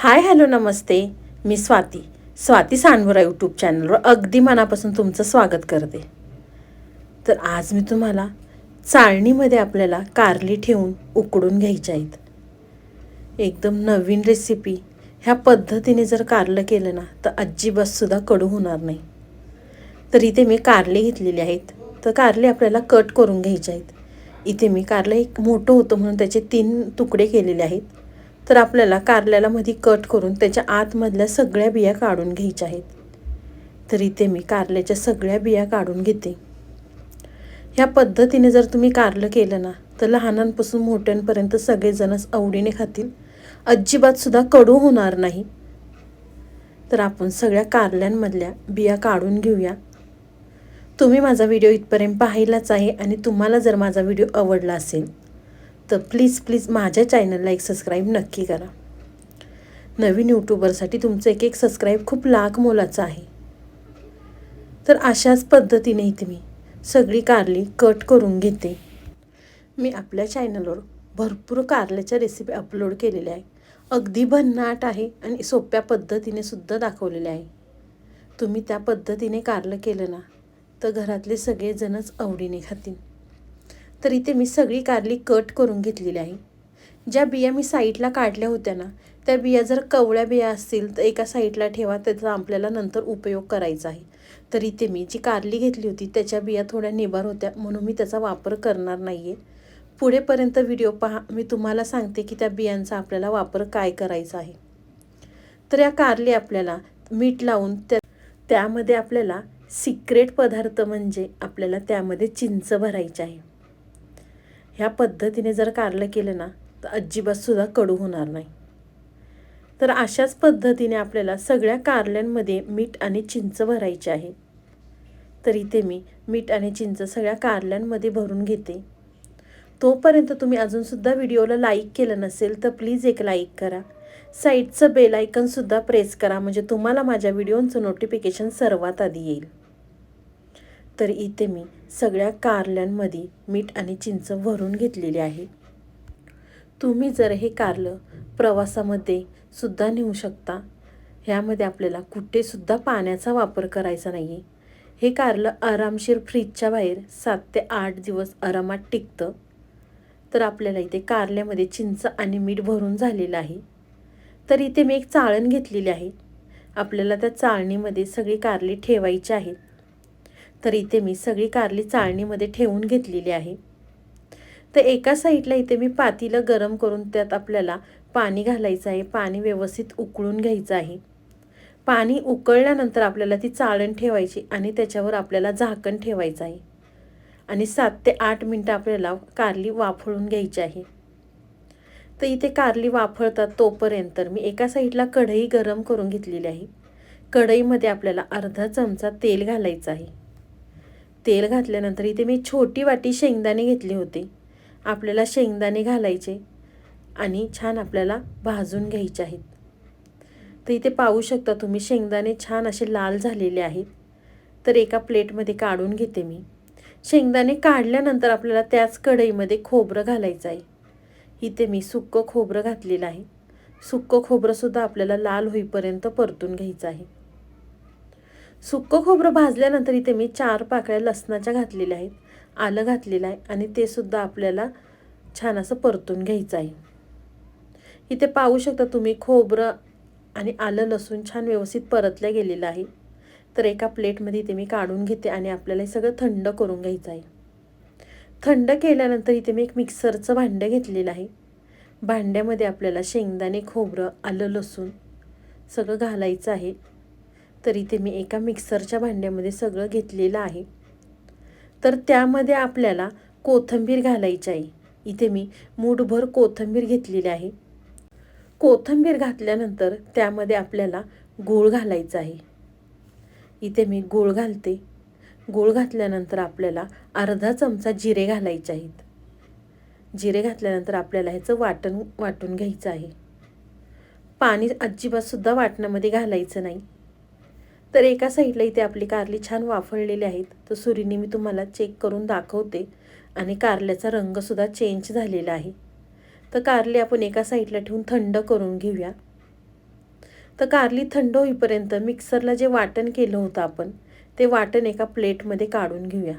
हाय hello नमस्ते. मी Swati. Swati Sandavara YouTube चॅनलवर अगदी मनापासून तुमचं स्वागत करते. तर आज मी तुम्हाला चाळणीमध्ये आपल्याला कारली ठेवून उकडून घ्यायच्या आहेत. एकदम नवीन रेसिपी ह्या पद्धतीने जर कारलं केलं ना तर अजिबातसुद्धा कडू होणार नाही. तर इथे मी कारले घेतलेले आहेत. तर कारले आपल्याला कट करून घ्यायचे आहेत. इथे मी कारलं एक मोठं होतं म्हणून त्याचे तीन तुकडे केलेले आहेत. तर आपल्याला कारल्याला मध्ये कट करून त्याच्या आतमधल्या सगळ्या बिया काढून घ्यायच्या आहेत. तर इथे मी कारल्याच्या सगळ्या बिया काढून घेते. ह्या पद्धतीने जर तुम्ही कारलं केलं ना तर लहानांपासून मोठ्यांपर्यंत सगळेजणच आवडीने खातील. अजिबातसुद्धा कडू होणार नाही. तर आपण सगळ्या कारल्यांमधल्या बिया काढून घेऊया. तुम्ही माझा व्हिडिओ इथपर्यंत पाहिलाच आहे आणि तुम्हाला जर माझा व्हिडिओ आवडला असेल तर प्लीज प्लीज माझ्या चॅनलला एक सबस्क्राईब नक्की करा. नवीन यूट्यूबरसाठी तुमचं एक एक सबस्क्राईब खूप लाख मोलाचं आहे. तर अशाच पद्धतीने इथे मी सगळी कारली कट करून घेते. मी आपल्या चॅनलवर भरपूर कारल्याच्या रेसिपी अपलोड केलेल्या आहे. अगदी भन्नाट आहे आणि सोप्या पद्धतीने सुद्धा दाखवलेले आहे. तुम्ही त्या पद्धतीने कारलं केलं ना तर घरातले सगळेजणच आवडीने खातील. तर इथे मी सगळी कारली कट करून घेतलेली आहे. ज्या बिया मी साईडला काढल्या होत्या ना त्या बिया जर कवळ्या बिया असतील तर एका साईडला ठेवा त्याचा आपल्याला नंतर उपयोग करायचा आहे. तर इथे मी जी कारली घेतली होती त्याच्या बिया थोड्या निभार होत्या म्हणून मी त्याचा वापर करणार नाही आहे पुढेपर्यंत व्हिडिओ पहा मी तुम्हाला सांगते की त्या बियांचा आपल्याला वापर काय करायचा आहे. तर या कारली आपल्याला मीठ लावून त्या त्यामध्ये आपल्याला सिक्रेट पदार्थ म्हणजे आपल्याला त्यामध्ये चिंच भरायची आहे. ह्या पद्धतीने जर कारलं केलं ना तर अजिबातसुद्धा कडू होणार नाही. तर अशाच पद्धतीने आपल्याला सगळ्या कारल्यांमध्ये मीठ आणि चिंच भरायची आहे. तर इथे मी मीठ आणि चिंच सगळ्या कारल्यांमध्ये भरून घेते. तोपर्यंत तुम्ही अजूनसुद्धा व्हिडिओला लाईक केलं नसेल तर प्लीज एक लाईक करा. साईडचं बेल आयकनसुद्धा प्रेस करा म्हणजे तुम्हाला माझ्या व्हिडिओचं नोटिफिकेशन सर्वात आधी येईल. तर इथे मी सगळ्या कारल्यांमध्ये मीठ आणि चिंच भरून घेतलेली आहे. तुम्ही जर हे कारलं प्रवासामध्ये सुद्धा नेऊ शकता. ह्यामध्ये आपल्याला कुठेसुद्धा पाण्याचा वापर करायचा नाही आहे हे कारलं आरामशीर फ्रीजच्या बाहेर सात ते आठ दिवस आरामात टिकतं. तर आपल्याला इथे कारल्यामध्ये चिंच आणि मीठ भरून झालेलं आहे. तर इथे मी एक चाळण घेतलेली आहे. आपल्याला त्या चाळणीमध्ये सगळी कारली ठेवायची आहेत. तर इथे मी सगळी कारली चाळणीमध्ये ठेवून घेतलेली आहे. तर एका साईडला इथे मी पातीलं गरम करून त्यात आपल्याला पाणी घालायचं आहे. पाणी व्यवस्थित उकळून घ्यायचं आहे. पाणी उकळल्यानंतर आपल्याला ती चाळण ठेवायची आणि त्याच्यावर आपल्याला झाकण ठेवायचं आहे. आणि सात ते आठ मिनटं आपल्याला कारली वाफळून घ्यायची आहे. तर इथे कारली वाफळतात तोपर्यंत मी एका साईडला कढई गरम करून घेतलेली आहे. कढईमध्ये आपल्याला अर्धा चमचा तेल घालायचं आहे. तेल घातल्यानंतर इथे मी छोटी वाटी शेंगदाणे घेतले होते. आपल्याला शेंगदाणे घालायचे आणि छान आपल्याला भाजून घ्यायचे आहेत. तर इथे पाहू शकता तुम्ही शेंगदाणे छान असे लाल झालेले आहेत. तर एका प्लेटमध्ये काढून घेते मी. शेंगदाणे काढल्यानंतर आपल्याला त्याच कढईमध्ये खोबरं घालायचं आहे. इथे मी सुक्कं खोबरं घातलेलं आहे. सुक्कं खोबरंसुद्धा आपल्याला लाल होईपर्यंत परतून घ्यायचं आहे. सुक्कं खोबरं भाजल्यानंतर इथे मी चार पाकळ्या लसणाच्या घातलेल्या आहेत. आलं घातलेलं आहे आणि ते सुद्धा आपल्याला छान असं परतून घ्यायचं आहे. इथे पाहू शकता तुम्ही खोबरं आणि आलं लसूण छान व्यवस्थित परतल्या गेलेलं आहे. तर एका प्लेटमध्ये इथे मी काढून घेते आणि आपल्याला हे सगळं थंड करून घ्यायचं आहे. थंड केल्यानंतर इथे मी एक मिक्सरचं भांडं घेतलेलं आहे. भांड्यामध्ये आपल्याला शेंगदाणे खोबरं आलं लसूण सगळं घालायचं आहे. तर इथे मी एका मिक्सरच्या भांड्यामध्ये सगळं घेतलेलं आहे. तर त्यामध्ये आपल्याला कोथिंबीर घालायची आहे. इथे मी मूठभर कोथिंबीर घेतलेली आहे. कोथिंबीर घातल्यानंतर त्यामध्ये आपल्याला गूळ घालायचा आहे. इथे मी गूळ घालते. गूळ घातल्यानंतर आपल्याला अर्धा चमचा जिरे घालायचे आहेत. जिरे घातल्यानंतर आपल्याला ह्याचं वाटण वाटून घ्यायचं आहे. पाणी अजिबातसुद्धा वाटणामध्ये घालायचं नाही. तर एका साईडला इथे आपली कारली छान वाफळलेली आहेत. तर सुरीने मी तुम्हाला चेक करून दाखवते. आणि कारल्याचा रंगसुद्धा चेंज झालेला आहे. तर कारले आपण एका साईडला ठेवून थंड करून घेऊया. तर कारली थंड होईपर्यंत मिक्सरला जे वाटण केलं होतं आपण ते वाटण एका प्लेटमध्ये काढून घेऊया.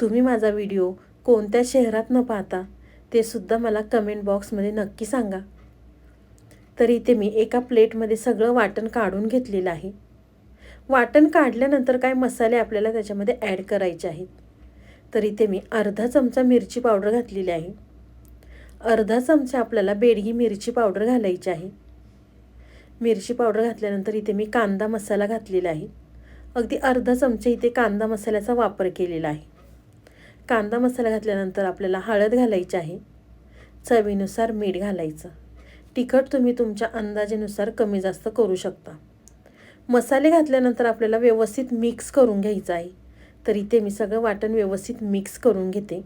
तुम्ही माझा व्हिडिओ कोणत्या शहरात न पाहता ते सुद्धा मला कमेंट बॉक्समध्ये नक्की सांगा. तर इथे मी एका प्लेटमध्ये सगळं वाटण काढून घेतलेलं आहे. वाटण काढल्यानंतर काय मसाले आपल्याला त्याच्यामध्ये ॲड करायचे आहेत. तर इथे मी अर्धा चमचा मिरची पावडर घातलेली आहे. अर्धा चमचा आपल्याला बेडगी मिरची पावडर घालायची आहे. मिरची पावडर घातल्यानंतर इथे मी कांदा मसाला घातलेला आहे. अगदी अर्धा चमचा इथे कांदा मसाल्याचा वापर केलेला आहे. कांदा मसाला घातल्यानंतर आपल्याला हळद घालायची आहे. चवीनुसार मीठ घालायचं. तिखट तुम्ही तुमच्या अंदाजेनुसार कमी जास्त करू शकता. मसाले घातल्यानंतर आपल्याला व्यवस्थित मिक्स करून घ्यायचं आहे. तर इथे मी सगळं वाटण व्यवस्थित मिक्स करून घेते.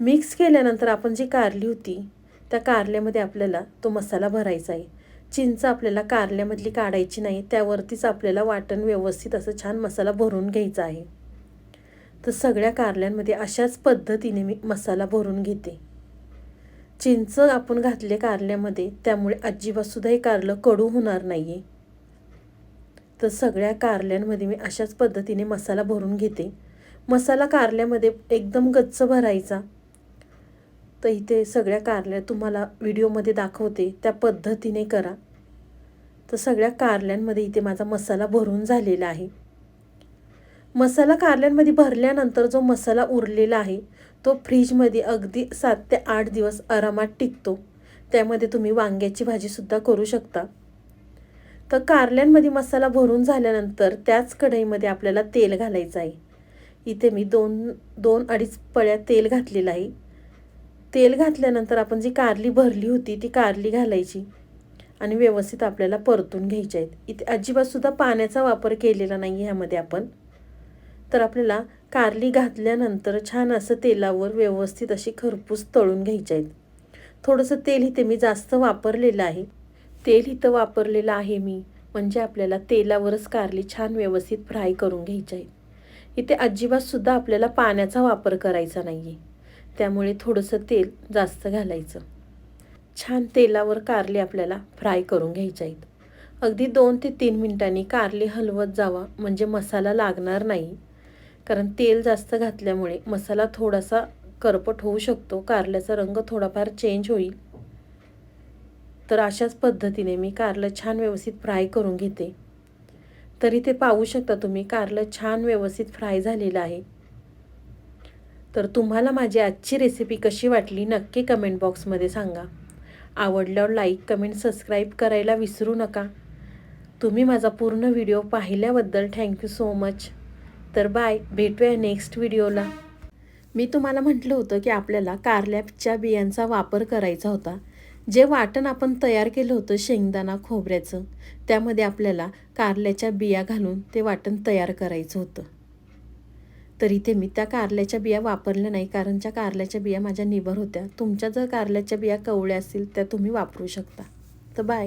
मिक्स केल्यानंतर आपण जी कारली होती त्या कारल्यामध्ये आपल्याला तो मसाला भरायचा आहे. चिंच आपल्याला कारल्यामधली काढायची नाही त्यावरतीच आपल्याला वाटण व्यवस्थित असं छान मसाला भरून घ्यायचा आहे. तर सगळ्या कारल्यांमध्ये अशाच पद्धतीने मी मसाला भरून घेते. चिंच आपण घातले कारल्यामध्ये त्यामुळे अजिबातसुद्धाही कारलं कडू होणार नाही आहे तर सगळ्या कारल्यांमध्ये मी अशाच पद्धतीने मसाला भरून घेते. मसाला कारल्यामध्ये एकदम गच्च भरायचा. तर इथे सगळ्या कारल्या तुम्हाला व्हिडिओमध्ये दाखवते त्या पद्धतीने करा. तर सगळ्या कारल्यांमध्ये इथे माझा मसाला भरून झालेला आहे. मसाला कारल्यांमध्ये भरल्यानंतर जो मसाला उरलेला आहे तो फ्रीजमध्ये अगदी सात ते आठ दिवस आरामात टिकतो. त्यामध्ये तुम्ही वांग्याची भाजीसुद्धा करू शकता. तर कारल्यांमध्ये मसाला भरून झाल्यानंतर त्याच कढईमध्ये आपल्याला तेल घालायचं आहे. इथे मी दोन दोन अडीच पळ्या तेल घातलेलं आहे. तेल घातल्यानंतर आपण जी कारली भरली होती ती कारली घालायची आणि व्यवस्थित आपल्याला परतून घ्यायच्या आहेत. इथे अजिबातसुद्धा पाण्याचा वापर केलेला नाही ह्यामध्ये आपण. तर आपल्याला कारली घातल्यानंतर छान असं तेलावर व्यवस्थित अशी खरपूस तळून घ्यायचे आहेत. थोडंसं तेल इथे मी जास्त वापरलेलं आहे. तेल इथं वापरलेलं आहे मी म्हणजे आपल्याला तेलावरच कारली छान व्यवस्थित फ्राय करून घ्यायची आहेत. इथे अजिबातसुद्धा आपल्याला पाण्याचा वापर करायचा नाही आहे त्यामुळे थोडंसं तेल जास्त घालायचं. छान तेलावर कारली आपल्याला फ्राय करून घ्यायच्या आहेत. अगदी दोन ते तीन मिनिटांनी कारली हलवत जावा म्हणजे मसाला लागणार नाही. कारण तेल जास्त घातल्यामुळे मसाला थोडासा करपट होऊ शकतो कारल्याचा रंग थोडाफार चेंज होईल. तर अशाच पद्धतीने मी कारलं छान व्यवस्थित फ्राय करून घेते. तरी ते पाहू शकता तुम्ही कारलं छान व्यवस्थित फ्राय झालेलं आहे. तर तुम्हाला माझी आजची रेसिपी कशी वाटली नक्की कमेंट बॉक्समध्ये सांगा. आवडल्यावर लाईक कमेंट सबस्क्राईब करायला विसरू नका. तुम्ही माझा पूर्ण व्हिडिओ पाहिल्याबद्दल थँक्यू सो मच तर बाय भेटूया नेक्स्ट व्हिडिओला मी तुम्हाला म्हटलं होतं की आपल्याला कारल्याच्या बियांचा वापर करायचा होता. जे वाटण आपण तयार केलं होतं शेंगदाणा खोबऱ्याचं त्यामध्ये आपल्याला कारल्याच्या बिया घालून ते वाटण तयार करायचं होतं. तर इथे मी त्या कारल्याच्या बिया वापरल्या नाही कारण त्या कारल्याच्या बिया माझ्या निभर होत्या. तुमच्या जर कारल्याच्या बिया कवळ्या असतील त्या तुम्ही वापरू शकता. तर बाय.